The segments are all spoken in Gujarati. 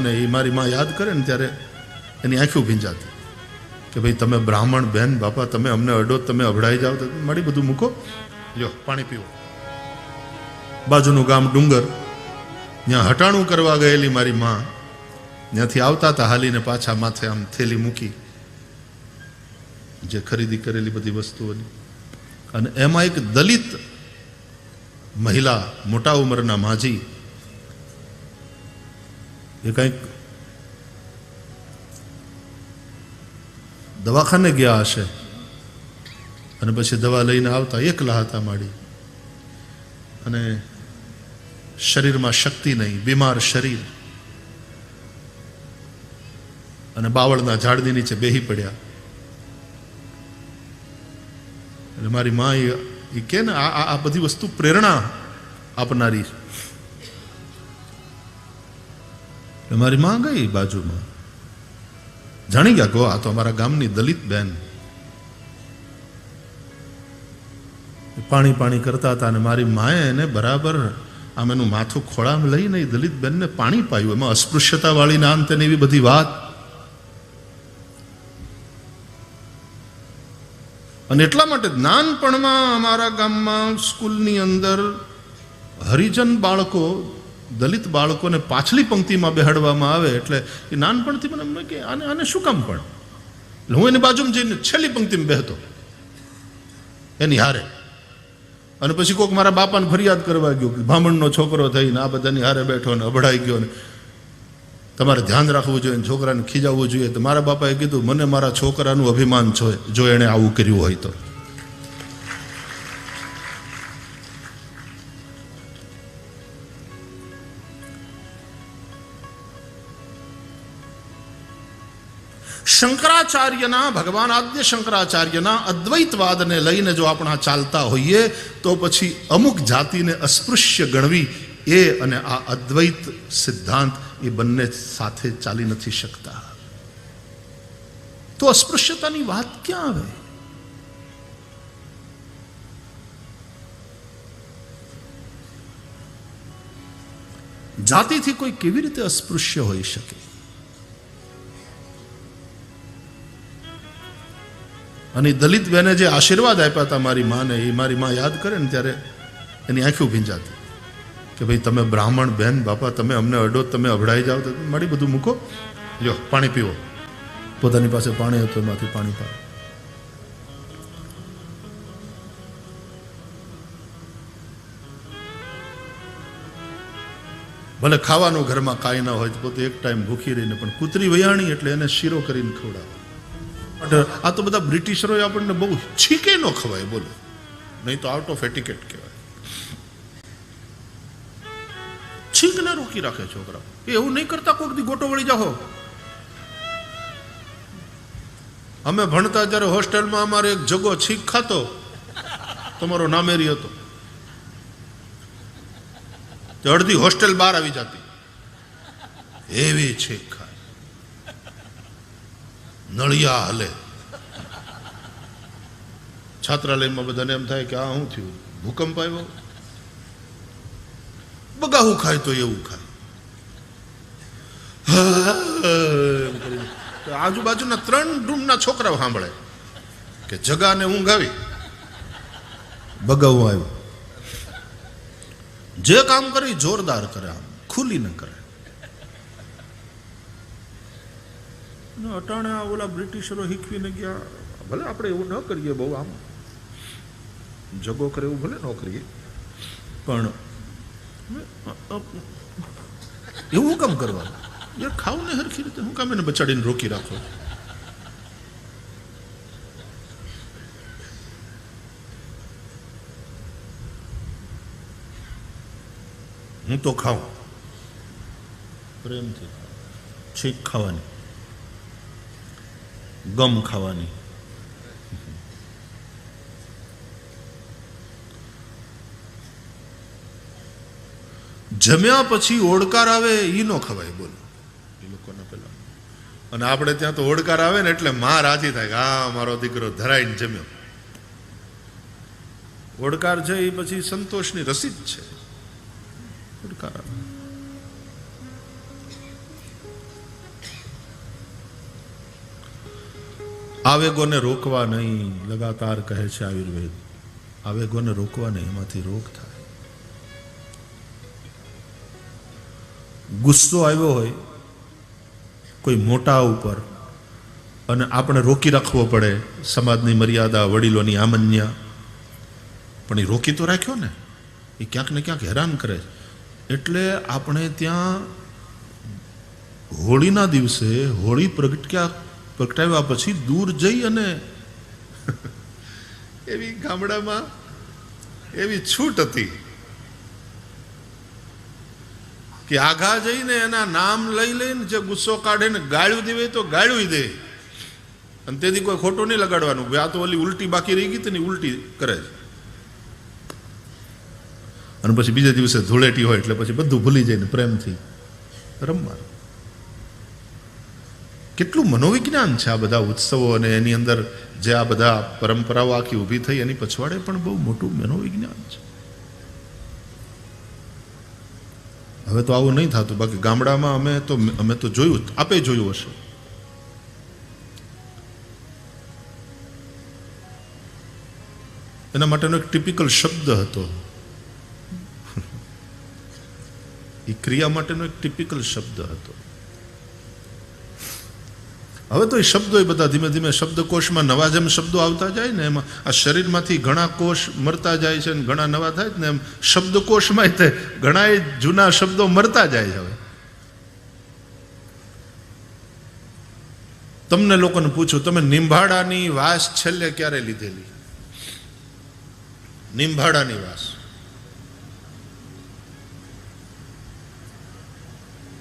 માને એ મારી માં યાદ કરે ને ત્યારે એની આંખો ભીંજાતી. કે ભાઈ, તમે બ્રાહ્મણ બેન બાપા, તમે અમને અડો, તમે અભડાઈ જાઓ તો બધું મૂકો. લ્યો, પાણી પીવો બાજુનું ગામ ડુંગર, ત્યાં હટાણું કરવા ગયેલી મારી માં, ત્યાંથી આવતા હતા હાલીને પાછા માથે આમ થેલી મૂકી, જે ખરીદી કરેલી બધી વસ્તુઓની. અને એમાં એક દલિત મહિલા, મોટા ઉંમરના માજી એ કંઈક દવાખાને ગયા હશે. અને પછી દવા લઈને આવતા એકલા હતા માડી. અને શરીરમાં શક્તિ નહીં, બીમાર શરીર. અને બાવળના ઝાડની નીચે બેહી પડ્યા. એટલે મારી માં એ કે ને આ- આ બધી વસ્તુ પ્રેરણા આપનારી. મારી માં ગઈ બાજુમાં. જાણી ગયા કહો આ તો અમારા ગામની દલિત બેન. પાણી પાણી કરતા હતા અને મારી માએ એને બરાબર આમ એનું માથું ખોળામ લઈને દલિત બેનને પાણી પાયું. એમાં અસ્પૃશ્યતા વાળી નામ તેને એવી બધી વાત. અને એટલા માટે નાનપણમાં અમારા ગામમાં સ્કૂલની અંદર હરિજન બાળકો દલિત બાળકોને પાછલી પંક્તિમાં બેહાડવામાં આવે એટલે એ નાનપણથી મને એમને કે આને આને શું કામ પણ? એટલે હું એની બાજુમાં જઈને છેલ્લી પંક્તિમાં બેહતો. એની હારે. અને પછી કોઈક મારા બાપાને ફરિયાદ કરવા ગયો કે બ્રાહ્મણનો છોકરો થઈને આ બધાની હારે બેઠો ને અભડાઈ ગયો ને. તમારે ધ્યાન રાખવું જોઈએ છોકરાને ખીજાવવું જોઈએ. તો મારા બાપાએ કીધું, મને મારા છોકરાનું અભિમાન છે જો એણે આવું કર્યું હોય તો. શંકરાચાર્યના, ભગવાન આદ્ય શંકરાચાર્યના અદ્વૈતવાદને લઈને જો આપણા ચાલતા હોઈએ, તો પછી અમુક જાતિને અસ્પૃશ્ય ગણવી એ અને આ અદ્વૈત સિદ્ધાંત એ બંને સાથે ચાલી નથી શકતા. તો અસ્પૃશ્યતાની વાત ક્યાં આવે? જાતિથી કોઈ કેવી રીતે અસ્પૃશ્ય હોઈ શકે? અને દલિત બેને જે આશીર્વાદ આપ્યા હતા મારી માને, એ મારી માં યાદ કરે ને ત્યારે એની આંખો ભીંજાતી. કે ભાઈ, તમે બ્રાહ્મણ બેન બાપા, તમે અમને અડો, તમે અભડાઈ જાઓ, તો મારી બધું મૂકો. લ્યો, પાણી પીવો. પોતાની પાસે પાણી હતું, એમાંથી પાણી પાડો ભલે ખાવાનું ઘરમાં કાંઈ ના હોય તો પોતે એક ટાઈમ ભૂખી રહીને, પણ કૂતરી વયાણી એટલે એને શીરો કરીને ખવડાવે. આ તો બધા બ્રિટિશરોએ આપણને બહુ છીકે ન ખવાય, બોલો. નહીં તો આઉટ ઓફ એટિકેટ કહેવાય. છીંકને રોકી રાખે છોકરા એ એવું નહીં કરતા કોઈક દી ગોટો વળી જાઓ. અમે ભણતા જ્યારે હોસ્ટેલમાં અમારે એક જગો છીંક ખાતો તમારો નામેરી હતો. અડધી હોસ્ટેલ બહાર આવી જતી. એવી છીંક. નળિયા હલે. છાત્રાલયમાં બધાને એમ થાય કે આ શું થયું? ભૂકંપ આવ્યો? બગાવું ખાય તો એવું ખાય. આજુબાજુના ત્રણ રૂમના છોકરાઓ સાંભળે કે જગાને ઊંઘ આવી. બગાવું આવ્યું. જે કામ કરી જોરદાર કરે આમ, ખુલી ન કરે. અટાણે ઓલા બ્રિટિશરો શીખવીને ગયા. ભલે આપણે એવું ન કરીએ બહુ આમ. જગો કરે એવું ભલે ન કરીએ. પણ એવું કામ કરવાનું યાર ખાવ ને હરખી રીતે હું કામ એને બચાડીને રોકી રાખો? હું તો ખાઉં. પ્રેમથી છીક ખાવાની. ગમ ખાવાની. જમ્યા પછી ઓડકાર આવે એ ન ખવાય, બોલો. એ લોકોના પેલા. અને આપણે ત્યાં તો ઓડકાર આવે ને એટલે માં રાજી થાય કે, હા, મારો દીકરો ધરાઈને જમ્યો. ઓડકાર છે એ પછી સંતોષની રસીદ છે. ઓડકાર આવે. આવેગોને રોકવા નહીં, લગાતાર કહે છે આયુર્વેદ. આવેગોને રોકવા નહીં, એમાંથી રોગ થાય. ગુસ્સો આવ્યો હોય, કોઈ મોટા ઉપર, અને આપણે રોકી રાખવો પડે, સમાજની મર્યાદા, વડીલોની આમન્યા. પણ એ રોકી તો રાખ્યો ને, એ ક્યાંક ને ક્યાંક હેરાન કરે એટલે આપણે ત્યાં હોળીના દિવસે હોળી પ્રગટ્યા પ્રગટાવ્યા પછી દૂર જઈ અને એવી ગામડામાં એવી છૂટ હતી કે આઘા જઈને એના નામ લઈ લઈને જે ગુસ્સો કાઢે ને ગાળ્યું દેવે તો ગાળ્યું દે. અને તેથી કોઈ ખોટું નહીં લગાડવાનું. આ તો ઓલી ઉલટી બાકી રહી ગઈ તેની ઉલટી કરે છે. અને પછી બીજા દિવસે ધૂળેટી હોય એટલે પછી બધું ભૂલી જાય ને પ્રેમથી રમવાનું. કેટલું મનોવિજ્ઞાન છે આ બધા ઉત્સવો અને એની અંદર જે આ બધા પરંપરાઓ આખી ઊભી થઈ, એની પછવાડે પણ બહુ મોટું મનોવિજ્ઞાન છે. હવે તો આવું નહીં થતું. બાકી ગામડામાં અમે તો અમે તો જોયું, આપે જોયું હશે. એના માટેનો એક ટિપિકલ શબ્દ હતો. એ ક્રિયા માટેનો એક ટિપિકલ શબ્દ હતો. હવે તો એ શબ્દો એ બધા ધીમે ધીમે શબ્દકોશમાં નવા જેમ શબ્દો આવતા જાય ને એમાં આ શરીરમાંથી ઘણા કોષ મરતા જાય છે ને ઘણા નવા થાય ને એમ શબ્દકોશમાં તે ઘણા જૂના શબ્દો મરતા જાય હવે. તમને લોકોને પૂછું, તમે નિંભાડાની વાસ છેલ્લે ક્યારે લીધેલી? નિંભાડાની વાસ.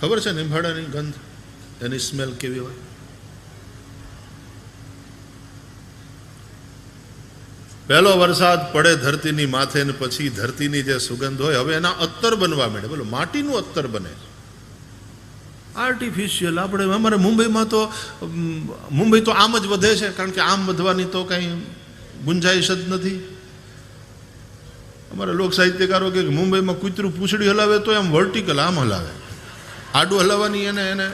ખબર છે નિંભાડાની ગંધ? એની સ્મેલ કેવી હોય? પહેલો વરસાદ પડે ધરતીની માથે ને પછી ધરતીની જે સુગંધ હોય, હવે એના અત્તર બનવા માંડે. બોલો, માટીનું અત્તર બને. આર્ટિફિશિયલ આપણે અમારે મુંબઈમાં તો મુંબઈ તો આમ જ વધે છે, કારણ કે આમ વધવાની તો કંઈ ગુંજાઈશ જ નથી. અમારા લોક સાહિત્યકારો કે મુંબઈમાં કૂતરું પૂંછડી હલાવે તો એમ વર્ટિકલ આમ હલાવે. આડું હલાવવાની એને એને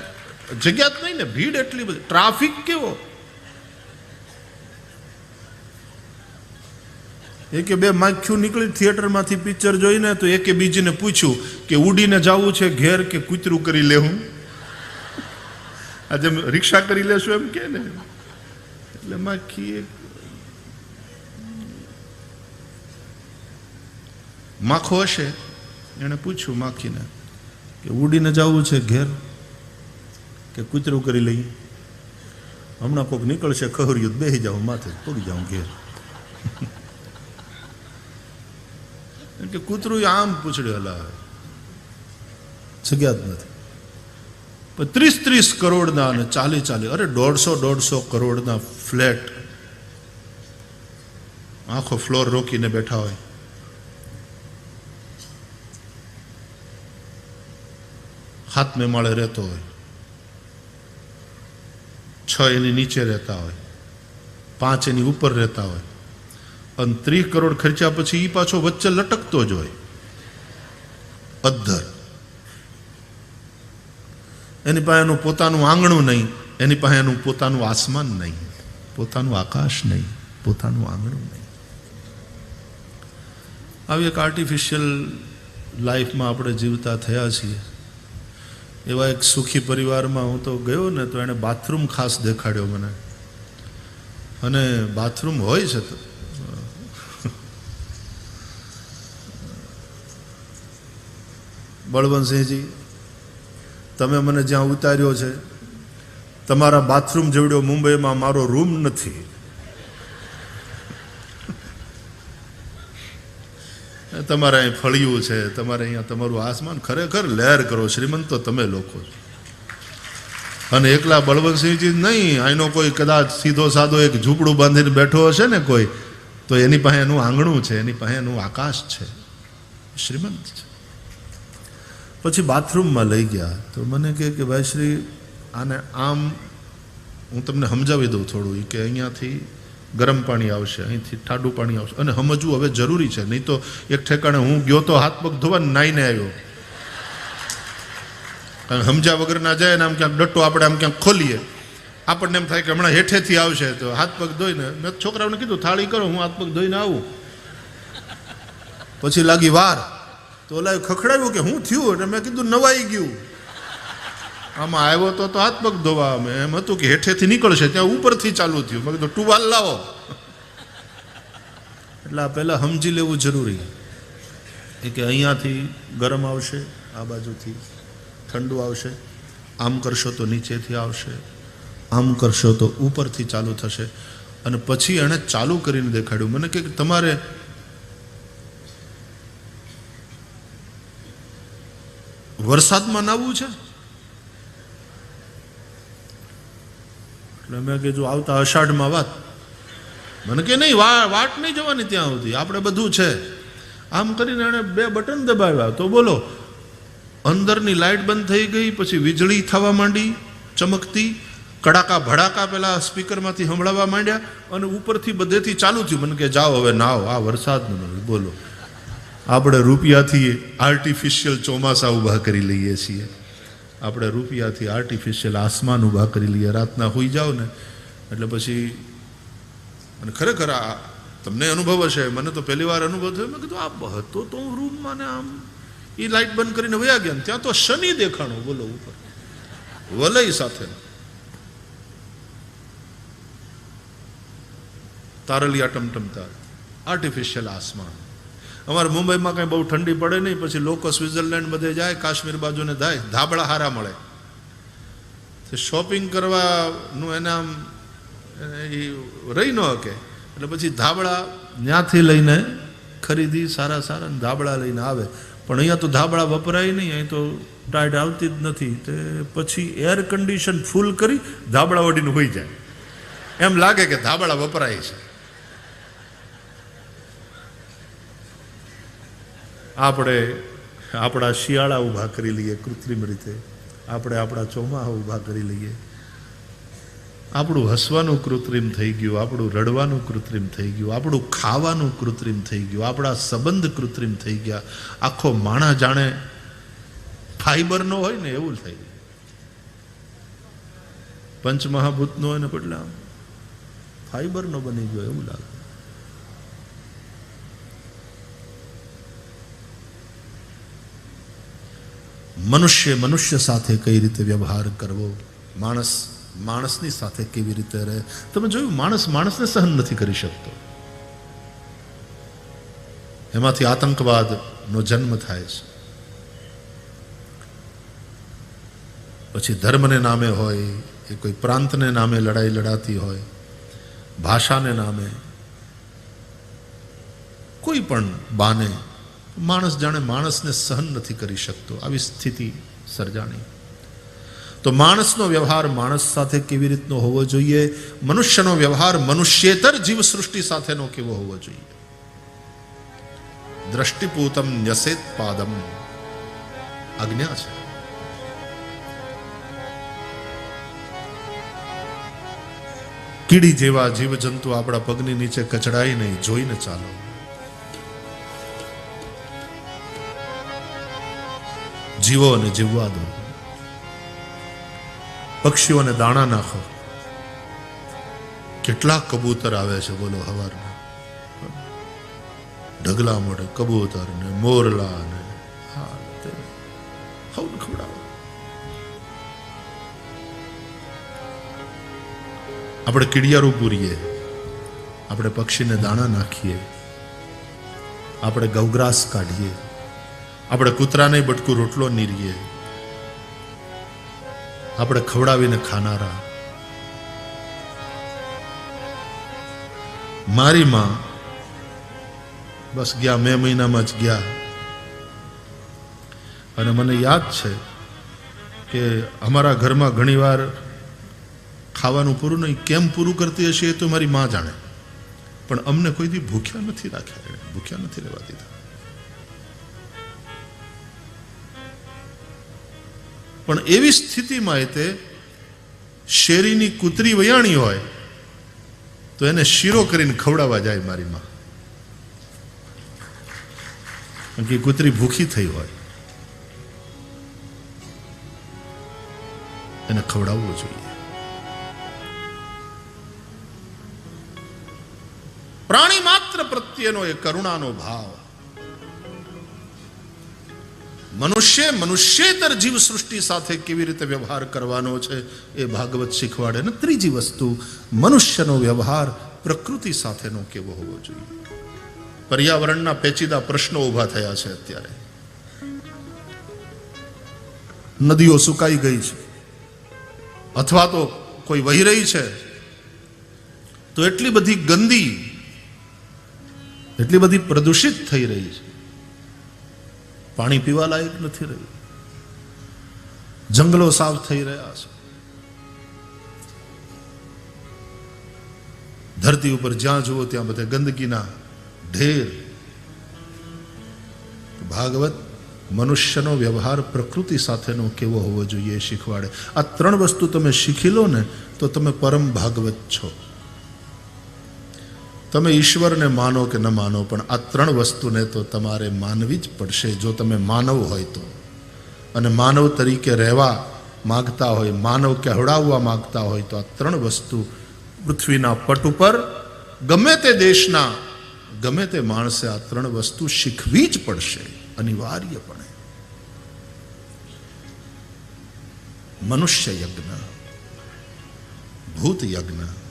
જગ્યા જ નહીં ને, ભીડ એટલી બધી. ટ્રાફિક કેવો? એકે બે માખ્યું નીકળી થિયેટરમાંથી પિક્ચર જોઈને તો એકે બીજીને પૂછ્યું કે ઉડીને જવું છે ઘેર કે કૂતરું કરી લેવું? આજે રિક્ષા કરી લેશું એમ કે ને? એટલે માખી માખો હશે? એણે પૂછ્યું માખીને કે ઉડીને જવું છે ઘેર કે કૂતરું કરી લઈએ? હમણાં કોઈક નીકળશે ખહર્યું બેસી જાઉં, માથે તોડી જાઉં ઘેર. એમ કે કૂતરું આમ પૂછડી હલાવે જગ્યા જ નથી પણ ત્રીસ ત્રીસ કરોડના અને ચાલી ચાલી અરે દોઢસો દોઢસો કરોડના ફ્લેટ આખો ફ્લોર રોકીને બેઠા હોય હાથમે માળે રહેતો હોય છ એની નીચે રહેતા હોય પાંચ એની ઉપર રહેતા હોય અને ત્રીસ કરોડ ખર્ચ્યા પછી એ પાછો વચ્ચે લટકતો જ હોય. અદ્ધર એની પાસે એનું પોતાનું આંગણું નહીં, એની પાસે એનું પોતાનું આસમાન નહીં, પોતાનું આકાશ નહીં, પોતાનું આંગણું નહીં. આવી એક આર્ટિફિશિયલ લાઈફમાં આપણે જીવતા થયા છીએ. એવા એક સુખી પરિવારમાં હું તો ગયો ને તો એણે બાથરૂમ ખાસ દેખાડ્યો મને. અને બાથરૂમ હોય છે તો. બળવંતસિંહજી, તમે મને જ્યાં ઉતાર્યો છે, તમારા બાથરૂમ જેવડ્યો મુંબઈમાં મારો રૂમ નથી. તમારે અહીં ફળિયું છે, તમારે અહીંયા તમારું આસમાન ખરેખર લહેર કરો, શ્રીમંત તો તમે લોકો છો. અને એકલા બળવંતસિંહજી નહીં, અહીંનો કોઈ કદાચ સીધો સાધો એક ઝૂંપડું બાંધીને બેઠો હશે ને કોઈ, તો એની પાસે એનું આંગણું છે, એની પાસે એનું આકાશ છે. શ્રીમંત છે. પછી બાથરૂમમાં લઈ ગયા. તો મને કહે કે ભાઈ શ્રી, આને આમ હું તમને સમજાવી દઉં થોડું. કે અહીંયાથી ગરમ પાણી આવશે, અહીંથી ઠાડું પાણી આવશે. અને સમજવું હવે જરૂરી છે. નહીં તો એક ઠેકાણે હું ગયો તો હાથ પગ ધોવા નાઈને આવ્યો. કારણ સમજ્યા વગર ના જાય ને આમ ક્યાંક ડટ્ટો આપણે આમ ક્યાંક ખોલીએ. આપણને એમ થાય કે હમણાં હેઠેથી આવશે તો હાથ પગ ધોઈને મેં છોકરાઓને કીધું, થાળી કરો, હું હાથ પગ ધોઈને આવું. પછી લાગી વાર. તો ઓલા ખખડાવ્યું કે હું થયું? એટલે મેં કીધું, નવાઈ ગયું. આમાં આવ્યો તો તો હાથ પગ ધોવા અમે. એમ હતું કે હેઠેથી નીકળશે, ત્યાં ઉપરથી ચાલુ થયું. મેં કીધું, ટુવાલ લાવો. એટલે આ પહેલાં સમજી લેવું જરૂરી. એ કે અહીંયાથી ગરમ આવશે, આ બાજુથી ઠંડુ આવશે. આમ કરશો તો નીચેથી આવશે. આમ કરશો તો ઉપરથી ચાલુ થશે. અને પછી એણે ચાલુ કરીને દેખાડ્યું. મને કે તમારે વરસાદમાં નાવવું છે? એટલે મેં કીધું, આવતા અષાઢમાં વાત. મને કે નહીં વાટ નહીં જવાની ત્યાં સુધી. આપણે બધું છે. આમ કરીને એણે બે બટન દબાવ્યા. તો બોલો, અંદરની લાઇટ બંધ થઈ ગઈ, પછી વીજળી થવા માંડી, ચમકતી, કડાકા ભડાકા પેલા સ્પીકરમાંથી સંભળાવવા માંડ્યા, અને ઉપરથી બધેથી ચાલુ થયું. મને કે, જાઓ હવે નાવ આ વરસાદનું બોલો. આપણે રૂપિયાથી આર્ટિફિશિયલ ચોમાસા ઊભા કરી લઈએ છીએ. આપણે રૂપિયાથી આર્ટિફિશિયલ આસમાન ઊભા કરી લઈએ. રાતના હોઈ જાઓ ને, એટલે પછી અને ખરેખર આ તમને અનુભવ હશે, મને તો પહેલી વાર અનુભવ થયો. મેં કીધું, આ હતો તો હું રૂમમાં ને આમ. એ લાઇટ બંધ કરીને વયા ગયા ત્યાં તો શનિ દેખાણો, બોલો ઉપર. વલય સાથે. તારલિયા ટમટમતા. આર્ટિફિશિયલ આસમાન. અમારે મુંબઈમાં કાંઈ બહુ ઠંડી પડે નહીં, પછી લોકો સ્વિટ્ઝરલેન્ડ બધે જાય, કાશ્મીર બાજુને થાય ધાબળા હારા મળે શોપિંગ કરવાનું એને આમ એ રહી ન શકે એટલે પછી ધાબળા ત્યાંથી લઈને ખરીદી સારા સારા ધાબળા લઈને આવે. પણ અહીંયા તો ધાબળા વપરાય નહીં, અહીં તો ટાઈટ આવતી જ નથી. તે પછી એર કન્ડિશન ફૂલ કરી ધાબળા વડીને હોઈ જાય. એમ લાગે કે ધાબળા વપરાય છે. આપણે આપણા શિયાળા ઊભા કરી લઈએ કૃત્રિમ રીતે. આપણે આપણા ચોમાહા ઊભા કરી લઈએ. આપણું હસવાનું કૃત્રિમ થઈ ગયું, આપણું રડવાનું કૃત્રિમ થઈ ગયું, આપણું ખાવાનું કૃત્રિમ થઈ ગયું, આપણા સંબંધ કૃત્રિમ થઈ ગયા. આખો માણા જાણે ફાઈબરનો હોય ને એવું થઈ ગયું. પંચમહાભૂતનો હોય ને બદલા ફાઈબરનો બની ગયો એવું લાગે. મનુષ્ય મનુષ્ય સાથે કઈ રીતે વ્યવહાર કરવો? માણસ માણસની સાથે કેવી રીતે રહે? તમે જોયું, માણસ માણસને સહન નથી કરી શકતો. એમાંથી આતંકવાદનો જન્મ થાય છે. પછી ધર્મને નામે હોય, એ કોઈ પ્રાંતને નામે લડાઈ લડાતી હોય, ભાષાને નામે, કોઈ પણ બાને માણસ જાણે માણસને સહન નથી કરી શકતો. આવી સ્થિતિ સર્જાણી. તો માણસનો વ્યવહાર માણસ સાથે કેવી રીતનો હોવો જોઈએ? મનુષ્યનો વ્યવહાર મનુષ્યેતર જીવ સૃષ્ટિ સાથેનો કેવો હોવો જોઈએ? દ્રષ્ટિપૂતમ ન્યસેત પાદમ. આજ્ઞા છે. કીડી જેવા જીવજંતુ આપણા પગની નીચે કચડાય નહીં જોઈને ચાલો. જીવો અને જીવવા દો. પક્ષીઓને દાણા નાખો. કેટલા કબૂતર આવે છે બોલો હવારમાં. ઢગલા મોઢે કબૂતર ને મોરલા ને હવને આપણે કીડિયારું પૂરીએ. આપણે પક્ષીને દાણા નાખીએ. આપણે ગૌગ્રાસ કાઢીએ. આપણે કૂતરાને બટકું રોટલો નીરીએ આપણે ખવડાવીને ખાનારા. મારી માં બસ ગયા, મે મહિનામાં જ ગયા. અને મને યાદ છે કે અમારા ઘરમાં ઘણીવાર ખાવાનું પૂરું નહીં, કેમ પૂરું કરતી હશે એ તો મારી માં જાણે. પણ અમને કોઈથી ભૂખ્યા નથી રાખ્યા, ભૂખ્યા નથી રહેવા દીધા. પણ એવી સ્થિતિમાં એ તે શેરીની કૂતરી વયાણી હોય, તો એને શીરો કરીને ખવડાવવા જાય મારી માં. કારણ કે કૂતરી ભૂખી થઈ હોય. એને ખવડાવવો જોઈએ. પ્રાણી માત્ર પ્રત્યેનો એ કરુણાનો ભાવ. મનુષ્ય મનુષ્યેતર જીવ સૃષ્ટિ સાથે કેવી રીતે વ્યવહાર કરવાનો છે એ ભાગવત શીખવાડે અને ત્રીજી વસ્તુ, મનુષ્યનો વ્યવહાર પ્રકૃતિ સાથેનો કેવો હોવો જોઈએ? પર્યાવરણના પેચીદા પ્રશ્નો ઊભા થયા છે અત્યારે. નદીઓ સુકાઈ ગઈ છે. અથવા તો કોઈ વહી રહી છે. તો એટલી બધી ગંદી, એટલી બધી પ્રદૂષિત થઈ રહી છે. પાણી પીવા લાયક નથી રહ્યું. જંગલો સાફ થઈ રહ્યા છે. ધરતી ઉપર જ્યાં જુઓ ત્યાં બધે ગંદકીના ઢેર. ભાગવત, મનુષ્યનો વ્યવહાર પ્રકૃતિ સાથેનો કેવો હોવો જોઈએ શીખવાડે. આ ત્રણ વસ્તુ તમે શીખી લો ને, તો તમે પરમ ભાગવત છો. તમે ઈશ્વરને માનો કે ન માનો, પણ આ ત્રણ વસ્તુને તો તમારે માનવી જ પડશે. જો તમે માનવ હોય તો. અને માનવ તરીકે રહેવા માગતા હોય, માનવ કહેવડાવવા માગતા હોય, તો આ ત્રણ વસ્તુ પૃથ્વીના પટ ઉપર, ગમે તે દેશના, ગમે તે માણસે આ ત્રણ વસ્તુ શીખવી જ પડશે, અનિવાર્યપણે. મનુષ્ય યજ્ઞ, ભૂત યજ્ઞ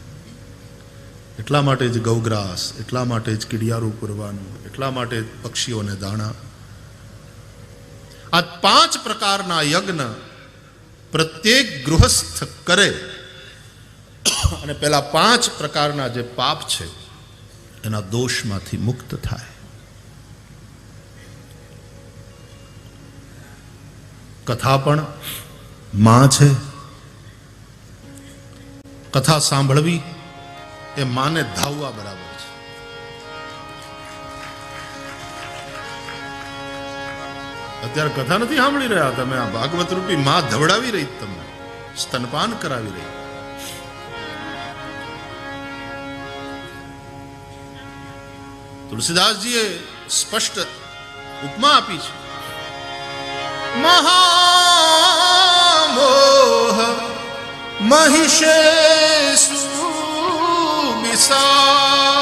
એટલા માટે જ ગૌગ્રાસ, એટલા માટે જ કીડિયારું પૂરવાનું, એટલા માટે પક્ષીઓને દાણા. આ પાંચ પ્રકારના યજ્ઞ પ્રત્યેક ગૃહસ્થ કરે. અને પેલા પાંચ પ્રકારના જે પાપ છે, એના દોષમાંથી મુક્ત થાય. કથા પણ માં છે. કથા સાંભળવી એ માને ધાવવા બરાબર છે. અત્યારે કથા નથી સાંભળી રહ્યા તમે? આ ભાગવત રૂપી માં ધવડાવી રહી તમને. સ્તનપાન કરાવી રહી. તુલસીદાસજીએ સ્પષ્ટ ઉપમા આપી છે. મહામોહ મહિષેસુ Isa.